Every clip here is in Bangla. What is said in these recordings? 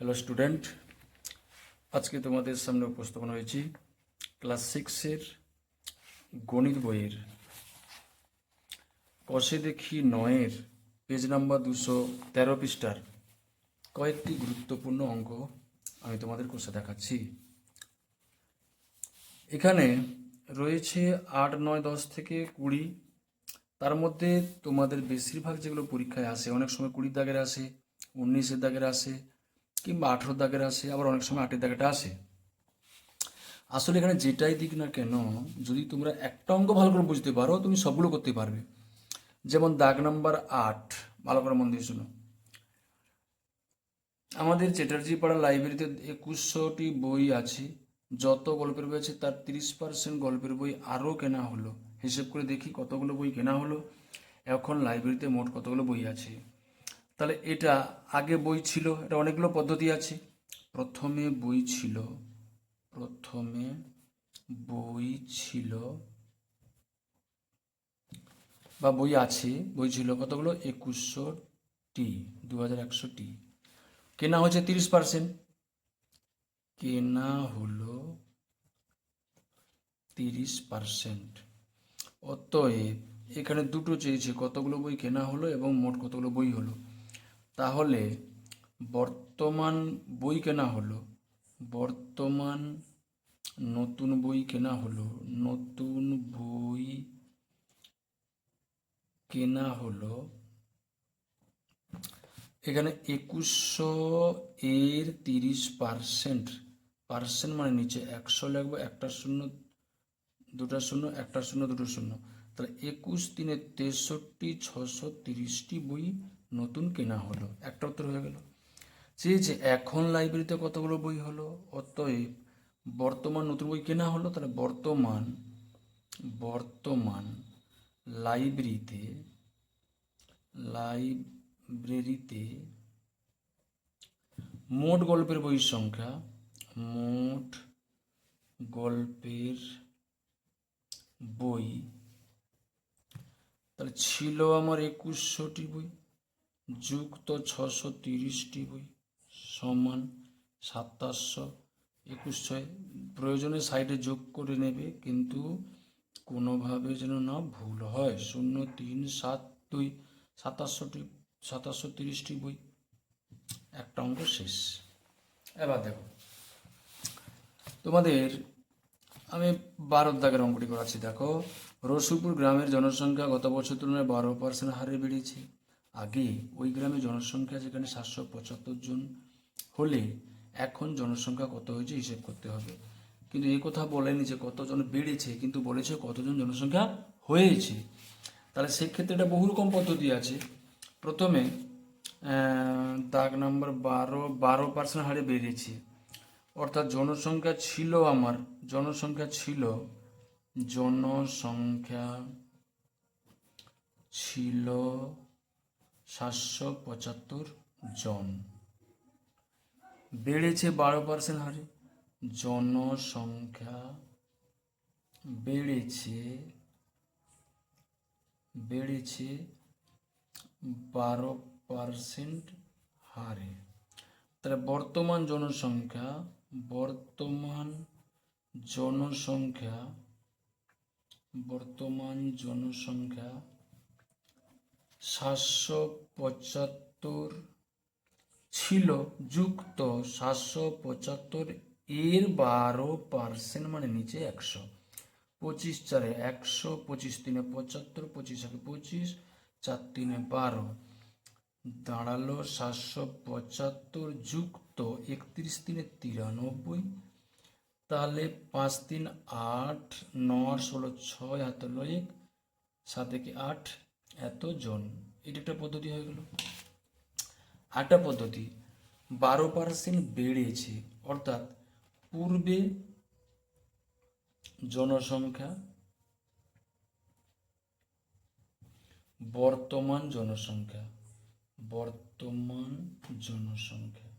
হ্যালো স্টুডেন্ট আজকে তোমাদের সামনে উপস্থাপন হয়েছি ক্লাস সিক্সের গণিত বইয়ের। কষে দেখি নয়ের পেজ নাম্বার দুশো তেরো পৃষ্ঠার কয়েকটি গুরুত্বপূর্ণ অঙ্ক আমি তোমাদের কোষে দেখাচ্ছি। এখানে রয়েছে আট, নয়, দশ থেকে কুড়ি। তার মধ্যে তোমাদের বেশিরভাগ যেগুলো পরীক্ষায় আসে, অনেক সময় কুড়ির দাগের আসে, উনিশের দাগের আসে কিংবা আঠেরো দাগের আসে আবার অনেক সময় আটের দাগেটা আসে আসলে এখানে যেটাই দিক না কেন, যদি তোমরা একটা অঙ্ক ভালো করে বুঝতে পারো, তুমি সবগুলো করতে পারবে। যেমন দাগ নাম্বার আট, ভালো করে মন দিয়ে শুনো। আমাদের চ্যাটার্জি পাড়া লাইব্রেরিতে একুশশোটি বই আছে। যত গল্পের বই আছে, তার তিরিশ পার্সেন্ট গল্পের বই আরও কেনা হলো। হিসেব করে দেখি কতগুলো বই কেনা হলো। এখন লাইব্রেরিতে মোট কতগুলো বই আছে। তাহলে এটা আগে বই ছিল, এটা অনেকগুলো পদ্ধতি আছে। প্রথমে বই ছিল, প্রথমে বই ছিল, বা বই আছে, বই ছিল কতগুলো? একুশশো টি দু হাজার একশো টি কেনা হয়েছে তিরিশ পার্সেন্ট। কেনা হলো তিরিশ পার্সেন্ট। অতএব এখানে দুটো চেয়েছে, কতগুলো বই কেনা হলো এবং মোট কতগুলো বই হলো। তাহলে বর্তমান বই কেনা হলো, বর্তমান নতুন বই কেনা হলো, নতুন বই কেনা হলো এখানে একুশশো এর তিরিশ পার্সেন্ট পার্সেন্ট মানে নিচে একশো লাগবে একটা শূন্য, দুটা শূন্য, একটা শূন্য, দুটো শূন্য। তাহলে একুশ দিনে তেষট্টি, ছশো তিরিশটি বই নতুন কেনা হলো, একটা উত্তর হয়ে গেল। চেয়েছে এখন লাইব্রেরিতে কতগুলো বই হলো? অতএব বর্তমান নতুন বই কেনা হলো? তাহলে বর্তমান বর্তমান লাইব্রেরিতে লাইব্রেরিতে মোট গল্পের বইয়ের সংখ্যা, মোট গল্পের বই, তাহলে ছিল আমার একুশশোটি বই। যুক্ত ছশো তিরিশটি বই, সমান সাতাশশো একুশ ছয়। প্রয়োজনে সাইডে যোগ করে নেবে, কিন্তু কোনোভাবে যেন না ভুল হয়। শূন্য তিন সাত দুই, সাতাশশোটি, সাতাশশো তিরিশটি বই। একটা অঙ্ক শেষ। এবার দেখো, তোমাদের আমি বারো দাগের অঙ্কটি করাচ্ছি। দেখো, রসুলপুর গ্রামের জনসংখ্যা গত বছর তুলনায় বারো পার্সেন্ট হারে বেড়েছে। আগে ওই গ্রামে জনসংখ্যা যেখানে সাতশো পঁচাত্তর জন হলে এখন জনসংখ্যা কত হয়েছে হিসেব করতে হবে। কিন্তু এই কথা বলেনি যে কতজন বেড়েছে, কিন্তু বলেছে কতজন জনসংখ্যা হয়েছে। তাহলে সেক্ষেত্রে এটা বহু রকম পদ্ধতি আছে। প্রথমে দাগ নাম্বার বারো বারো পার্সেন্ট হারে বেড়েছে। অর্থাৎ জনসংখ্যা ছিল আমার, জনসংখ্যা ছিল জনসংখ্যা ছিল সাতশো পঁচাত্তর জন। বেড়েছে বারো পার্সেন্ট হারে। জনসংখ্যা বেড়েছে বেড়েছে বারো পার্সেন্ট হারে। তাহলে বর্তমান জনসংখ্যা বর্তমান জনসংখ্যা বর্তমান জনসংখ্যা সাতশো পঁচাত্তর ছিল যুক্ত সাতশো পঁচাত্তর এর বারো পার্সেন্ট মানে নিচে একশো। পঁচিশ চারে একশো, পঁচিশ তিনে পঁচাত্তর, পঁচিশ আগে পঁচিশ, চার তিনে বারো। দাঁড়াল সাতশো পঁচাত্তর যুক্ত একত্রিশ তিনে তিরানব্বই। তাহলে পাঁচ তিন আট, নয় ষোলো, ছয় হাত এক সাত একে আট এত জন এটা একটা পদ্ধতি হয়ে গেল। আটটা পদ্ধতি, বারো পার্সেন্ট বেড়েছে, অর্থাৎ পূর্বে জনসংখ্যা, বর্তমান জনসংখ্যা বর্তমান জনসংখ্যা।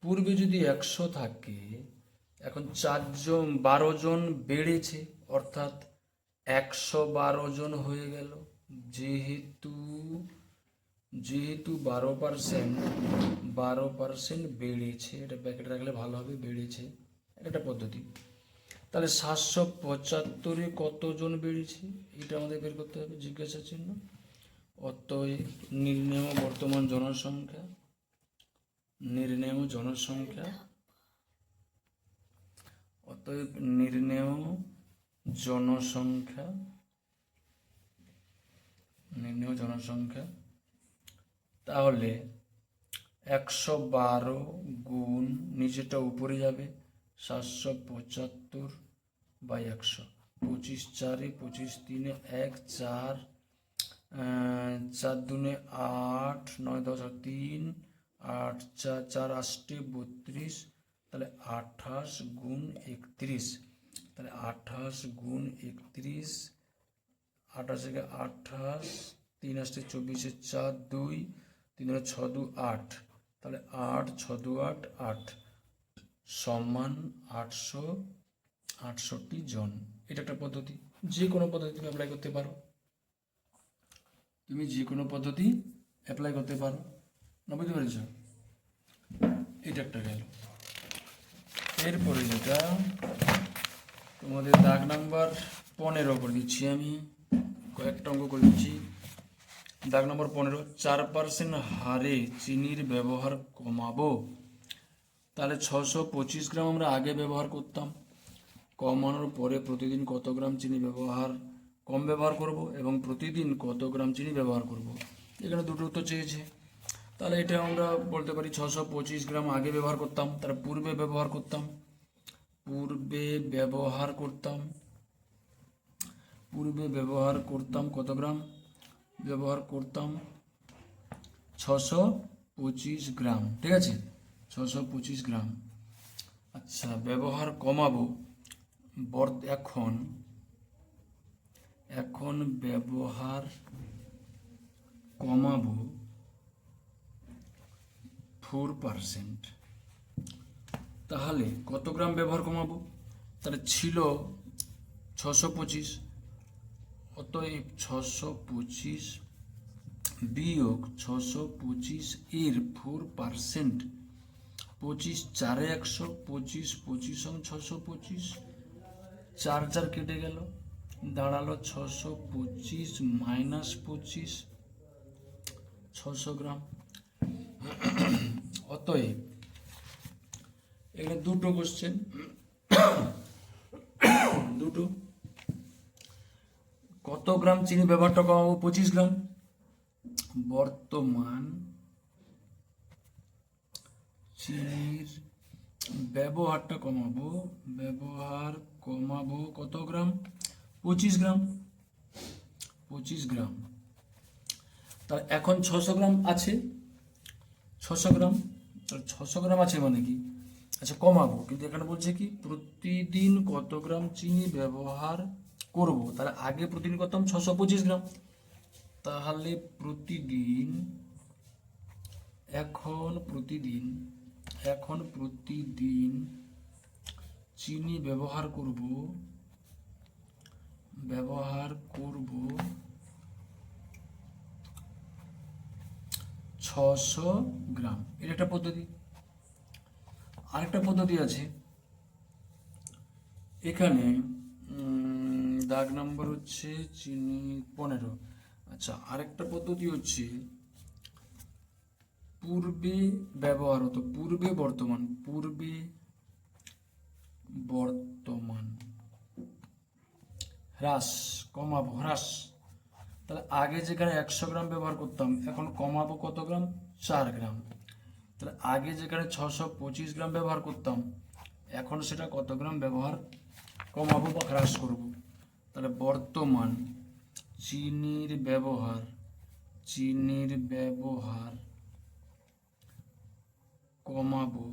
পূর্বে যদি একশো থাকে, এখন চারজন, বারো জন বেড়েছে, অর্থাৎ একশো বারো জন হয়ে গেল। যেহেতু যেহেতু বারো পার্সেন্ট বারো পার্সেন্ট বেড়েছে, এটা ব্যাকেট রাখলে ভালো হবে, বেড়েছে একটা পদ্ধতি। তাহলে সাতশো পঁচাত্তরে কতজন বেড়েছে, এটা আমাদের বের করতে হবে জিজ্ঞাসা চিহ্ন অতএব নির্ণেয় বর্তমান জনসংখ্যা, নির্ণেয় জনসংখ্যা, অতএব নির্ণেয় জনসংখ্যা, নির্ণেয় জনসংখ্যা। তাহলে একশো বারো গুণ নিচেটা উপরে যাবে, সাতশো পঁচাত্তর বাই একশো। পঁচিশ চারে পঁচিশ তিনে এক, চার চার দুনে আট, নয় দশ তিন, আট চার চার আষ্টে বত্রিশ, তাহলে আঠাশ গুণ একত্রিশ। তাহলে আঠাশ গুণ একত্রিশ, আঠাশ থেকে আঠাশ, তিন আসতে চব্বিশে চার দুই, তিন দুনে ছ দু আট, তাহলে আট, ছ দু আট আট, সমান আটশো আটষট্টি জন। এটা একটা পদ্ধতি। যে কোনো পদ্ধতি তুমি অ্যাপ্লাই করতে পারো। তুমি যে কোনো পদ্ধতি অ্যাপ্লাই করতে পারো। না, বুঝতে পেরেছ? এটা একটা গেল। এরপরে যেটা তোমাদের দাগ নাম্বার পনেরো করে দিচ্ছি আমি। কয়েকটা অঙ্ক করে দিচ্ছি। দাগ নম্বর পনেরো, চার পার্সেন্ট হারে চিনির ব্যবহার কমাবো। তাহলে ছশো পঁচিশ গ্রাম আমরা আগে ব্যবহার করতাম। কমানোর পরে প্রতিদিন কত গ্রাম চিনি ব্যবহার, কম ব্যবহার করব এবং প্রতিদিন কত গ্রাম চিনি ব্যবহার করব? এখানে দুটো উত্তর চেয়েছে। তাহলে এটা আমরা বলতে পারি ছশো পঁচিশ গ্রাম আগে ব্যবহার করতাম, তার পূর্বে ব্যবহার করতাম। পূর্বে ব্যবহার করতাম। পূর্বে ব্যবহার করতাম কত গ্রাম? ব্যবহার করতাম ছশো পঁচিশ গ্রাম, ঠিক আছে? ছশো পঁচিশ গ্রাম। আচ্ছা ব্যবহার কমাবো। বর এখন এখন ব্যবহার কমাবো ফোর পার্সেন্ট তাহলে কত গ্রাম ব্যবহার কমাবো? তাহলে ছিল ছশো পঁচিশ, অতএব ছশো পঁচিশ বিয়োগ ছশো পঁচিশ এর ফোর পার্সেন্ট পঁচিশ চারে একশো, পঁচিশ পঁচিশ ছশো পঁচিশ, চার চার কেটে গেল, দাঁড়াল ছশো পঁচিশ মাইনাস পঁচিশ, ছশো গ্রাম। অতএব এখানে দুটো কোশ্চেন দুটো। কত গ্রাম চিনি ব্যবহারটা কমাবো? পঁচিশ গ্রাম। বর্তমান চিনির ব্যবহারটা কমাবো। ব্যবহার কমাবো কত গ্রাম? পঁচিশ গ্রাম। পঁচিশ গ্রাম। তা এখন ছশো গ্রাম আছে। ছশো গ্রাম। তাহলে ছশো গ্রাম আছে মানে কি? আচ্ছা কমাবো। কিন্তু এখানে বলছে কি, প্রতিদিন কত গ্রাম চিনি ব্যবহার করব? তাহলে আগে প্রতিদিন করতাম ছশো পঁচিশ গ্রাম। তাহলে প্রতিদিন, এখন প্রতিদিন এখন প্রতিদিন চিনি ব্যবহার করব ব্যবহার করব ছশো গ্রাম। এটা একটা পদ্ধতি। আরেকটা পদ্ধতি আছে। এখানে দাগ নাম্বার হচ্ছে চিনি পনেরো। আচ্ছা আরেকটা পদ্ধতি হচ্ছে পূর্বে ব্যবহার হতো পূর্বে বর্তমান পূর্বে বর্তমান। হ্রাস, কমাবো, হ্রাস। তাহলে আগে যেখানে একশো গ্রাম ব্যবহার করতাম, এখন কমাবো কত গ্রাম? চার গ্রাম। তাহলে আগে যেখানে ছশো পঁচিশ গ্রাম ব্যবহার করতাম, এখন সেটা কত গ্রাম ব্যবহার কমাবো বা হ্রাস করব? তাহলে বর্তমান চিনির ব্যবহার চিনির ব্যবহার কমাবো,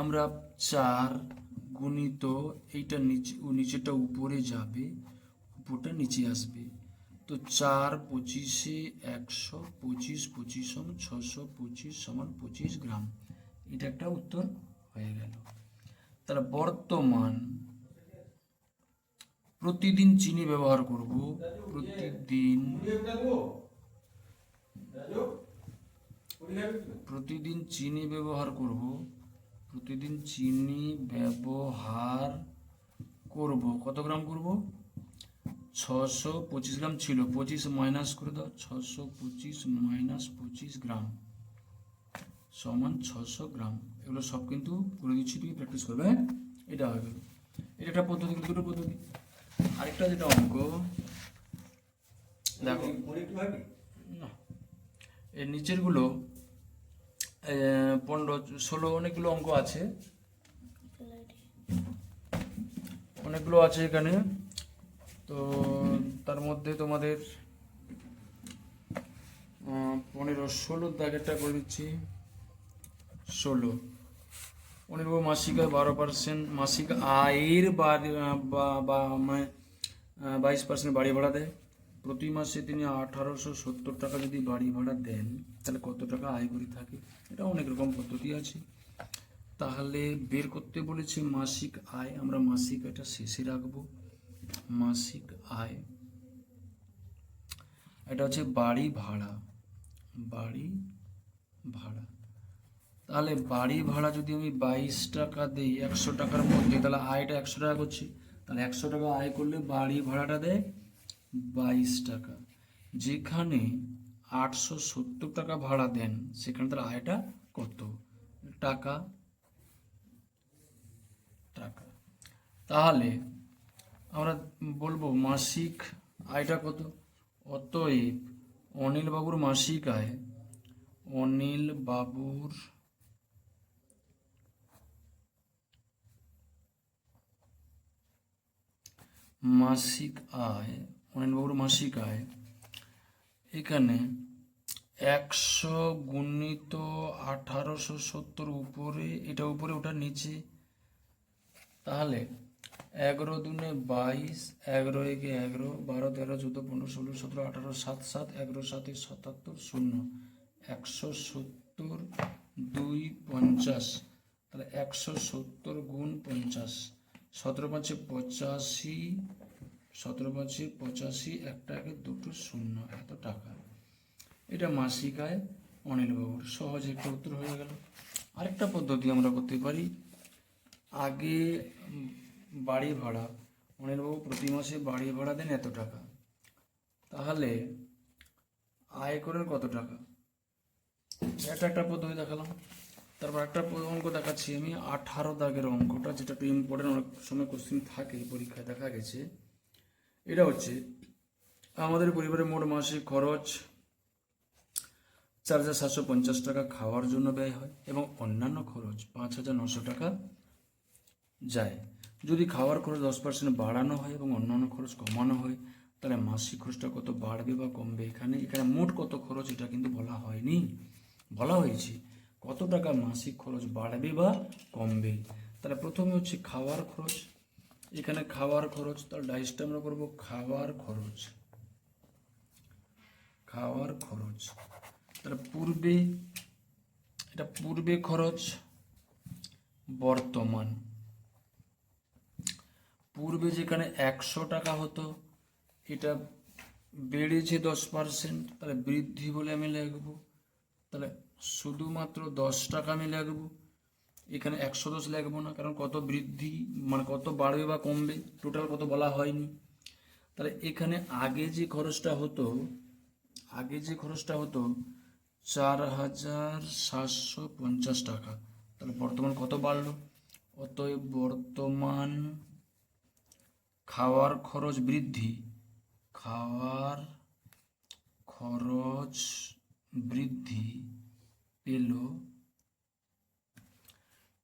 আমরা চার গুণিত এইটা নিচে নিচেটা উপরে যাবে, উপরটা নিচে আসবে। তো চার পঁচিশে একশো পঁচিশ পঁচিশ সমান ছশো পঁচিশ সমান পঁচিশ গ্রাম। এটা একটা উত্তর হয়ে গেল। তাহলে বর্তমান প্রতিদিন চিনি ব্যবহার করব। প্রতিদিন প্রতিদিন চিনি ব্যবহার করব। প্রতিদিন চিনি ব্যবহার করব। কত গ্রাম করব? ছশো পঁচিশ গ্রাম ছিল, পঁচিশ মাইনাস করে দাও, ছশো পঁচিশ মাইনাস পঁচিশ গ্রাম সমান ছশো গ্রাম। এগুলো সব কিন্তু করে দিচ্ছি, তুমি প্র্যাকটিস করবে হ্যাঁ? এটা গেল এটা একটা পদ্ধতি দুটো পদ্ধতি। আরেকটা যেটা অঙ্ক, দেখো। না, এর নিচেরগুলো পনেরো, ষোলো অনেকগুলো অঙ্ক আছে। অনেকগুলো আছে এখানে। তো তার মধ্যে তোমাদের পনেরো, ষোলো দাগেরটা করে দিচ্ছি ষোলো। পনেরো মাসিক আয় বারো পার্সেন্ট মাসিক আয়ের বা মানে বাইশ পার্সেন্ট বাড়ি ভাড়া দেয়। প্রতি মাসে তিনি আঠারোশো সত্তর টাকা যদি বাড়ি ভাড়া দেন, তাহলে কত টাকা আয় করে থাকে? এটা অনেক রকম পদ্ধতি আছে। তাহলে বের করতে বলেছে মাসিক আয়, আমরা মাসিক আয়টা শেষে রাখব। মাসিক আয়। এটা হচ্ছে বাড়ি ভাড়া। বাড়ি ভাড়া। তাহলে বাড়ি ভাড়া যদি আমি বাইশ টাকা দিই, একশো টাকার মধ্যে, তাহলে আয়টা একশো টাকা করছি। তাহলে একশো টাকা আয় করলে বাড়ি ভাড়াটা দেয় বাইশ টাকা। যেখানে আটশো সত্তর টাকা ভাড়া দেন, সেখানে তার আয়টা কত? টাকা। টাকা। তাহলে আমরা বলব, মাসিক আয়টা কত? অতএব অনিল বাবুর মাসিক আয়, অনিল বাবুর মাসিক আয় অনিলবাবুর মাসিক আয়, এখানে একশো গুণিত আঠারোশো সত্তর উপরে, এটা উপরে, ওটা নিচে। তাহলে এগারো দুনে বাইশ, এগারো একে এগারো, বারো তেরো, চোদ্দ, পনেরো, ষোলো, সতেরো, আঠারো, সাত সাত, এগারো, সাতে সাতাত্তর, শূন্য। একশো সত্তর দুই পঞ্চাশ। তাহলে একশো সত্তর গুণ পঞ্চাশ। সতেরো পাঁচে পঁচাশি, সতেরো পাঁচে পঁচাশি, একটা একে দুটো শূন্য, এত টাকা। এটা মাসিক আয় অনিলবাবুর সহজে একটা উত্তর হয়ে গেল। আরেকটা পদ্ধতি আমরা করতে পারি। আগে বাড়ি ভাড়া। অনিলবাবু প্রতি মাসে বাড়ি ভাড়া দেন এত টাকা। তাহলে আয় করেন কত টাকা? এটা একটা পদ্ধতি দেখালাম। তারপর একটা অঙ্ক দেখাচ্ছি আমি। আঠারো দাগের অঙ্কটা, যেটা একটু ইম্পর্টেন্ট অনেক সময় কোশ্চিন থাকে, পরীক্ষায় দেখা গেছে। এটা হচ্ছে, আমাদের পরিবারের মোট মাসিক খরচ চার হাজার সাতশো পঞ্চাশ টাকা খাওয়ার জন্য ব্যয় হয় এবং অন্যান্য খরচ পাঁচ হাজার নশো টাকা যায়। যদি খাওয়ার খরচ দশ পার্সেন্ট বাড়ানো হয় এবং অন্যান্য খরচ কমানো হয়, তাহলে মাসিক খরচটা কত বাড়বে বা কমবে? এখানে এখানে মোট কত খরচ এটা কিন্তু বলা হয়নি। বলা হয়েছে কত টাকা মাসিক খরচ বাড়বে বা কমবে? তাহলে প্রথমে হচ্ছে খাওয়ার খরচ। এখানে খাওয়ার খরচ তার ডাইসটা আমরা করব খাওয়ার খরচ। খাওয়ার খরচ। তাহলে পূর্বে, এটা পূর্বে খরচ, বর্তমান। পূর্বে যেখানে একশো টাকা হতো, এটা বেড়েছে দশ পার্সেন্ট তাহলে বৃদ্ধি বলে আমি লিখব। তাহলে শুধুমাত্র দশ টাকা আমি লিখব। এখানে একশো দশ লিখব না, কারণ কত বৃদ্ধি মানে কত বাড়বে বা কমবে টোটাল কত বলা হয়নি। তাহলে এখানে আগে যে খরচটা হতো, আগে যে খরচটা হতো চার হাজার সাতশো পঞ্চাশ টাকা। তাহলে বর্তমান কত বাড়লো? অতএব বর্তমান খাওয়ার খরচ বৃদ্ধি। খাওয়ার খরচ বৃদ্ধি পেল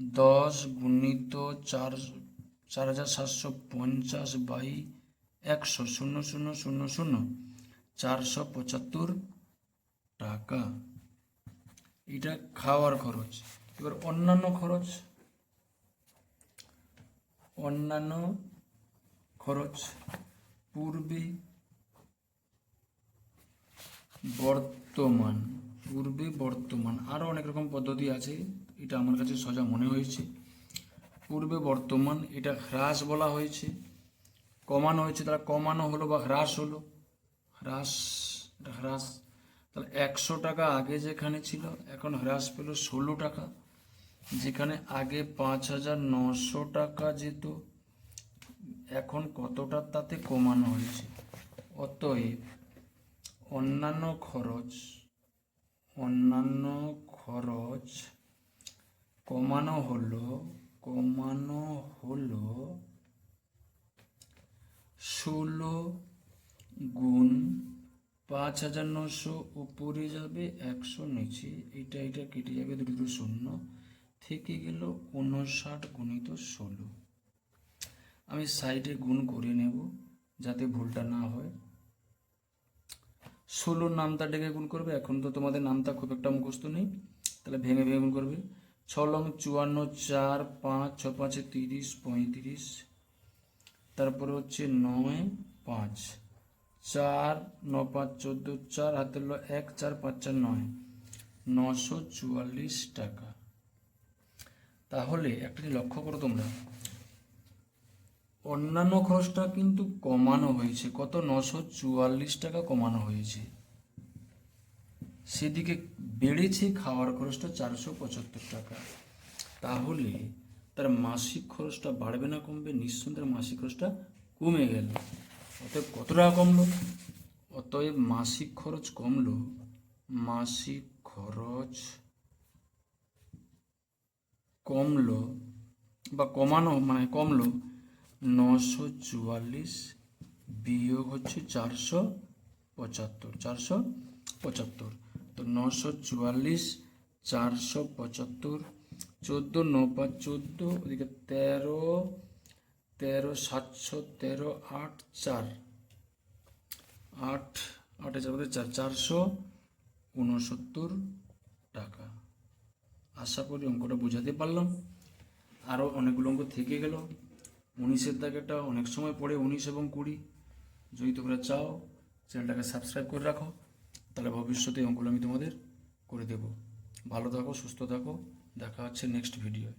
দশ গুণিত চার চার হাজার সাতশো পঞ্চাশ বাই একশো, শূন্য শূন্য শূন্য শূন্য, চারশো পঁচাত্তর টাকা। এটা খাওয়ার খরচ। এবার অন্যান্য খরচ। অন্যান্য খরচ, পূর্বে বর্তমান পূর্বে বর্তমান আরও অনেক রকম পদ্ধতি আছে, এটা আমার কাছে সোজা মনে হয়েছে। পূর্বে বর্তমান, এটা হ্রাস বলা হয়েছে। কমানো হয়েছে তারা কমানো হলো বা হ্রাস হলো। হ্রাস, এটা হ্রাস। তাহলে একশো টাকা আগে যেখানে ছিল, এখন হ্রাস পেল ষোলো টাকা। যেখানে আগে পাঁচ হাজার নশো টাকা যেত এখন কতটা তাতে কমানো হয়েছে? অতএব অন্যান্য খরচ অন্যান্য খরচ কমানো হলো কমানো হলো ষোলো গুণ পাঁচ হাজার নশো উপরে যাবে একশো নিচে। এইটা এটা কেটে যাবে দুটো শূন্য। থেকে গেল উনষাট গুণিত ষোলো। আমি সাইডে গুণ করে নেব যাতে ভুলটা না হয়। ষোলোর ডেকে গুণ করবে, এখন তো তোমাদের নামটা খুব একটা মুখস্থ নেই, তাহলে ভেঙে ভেঙে গুণ করবে। ছ লং চুয়ান্ন, চার, পাঁচ, ছ পাঁচে, তিরিশ, পঁয়ত্রিশ, তারপরে হচ্ছে নয়, পাঁচ, চার, ন পাঁচ, চোদ্দ, চার হাতে হলো এক, চার, পাঁচ, চার, নয়, নশো চুয়াল্লিশ টাকা। তাহলে একটা লক্ষ্য করো তোমরা অন্যান্য খরচটা কিন্তু কমানো হয়েছে। কত? নশো চুয়াল্লিশ টাকা কমানো হয়েছে। সেদিকে বেড়েছে খাওয়ার খরচটা চারশো পঁচাত্তর টাকা। তাহলে তার মাসিক খরচটা বাড়বে না কমবে? নিঃসন্দেহে মাসিক খরচটা কমে গেল। অতএব কত টাকা কমলো? অতএব মাসিক খরচ কমলো। মাসিক খরচ কমলো বা কমানো মানে কমলো নশো চুয়াল্লিশ বিয়োগ হচ্ছে চারশো পঁচাত্তর চারশো পঁচাত্তর। তো নশো চুয়াল্লিশ, চারশো পঁচাত্তর, চোদ্দ ন পাঁচ চোদ্দ, ওদিকে তেরো তেরো, সাতশো, তেরো, আট, চার। আট আটে চার চার, চারশো উনসত্তর টাকা। আশা করি অঙ্কটা বোঝাতে পারলাম। আরও অনেকগুলো অঙ্ক থেকে গেল। উনিশের দাগেটা অনেক সময় পড়ে, উনিশ এবং কুড়ি। যদি তোমরা চাও, চ্যানেলটাকে সাবস্ক্রাইব করে রাখো, তাহলে ভবিষ্যতে অঙ্কুল আমি তোমাদের করে দেব। ভালো থাকো, সুস্থ থাকো। দেখা হচ্ছে নেক্সট ভিডিও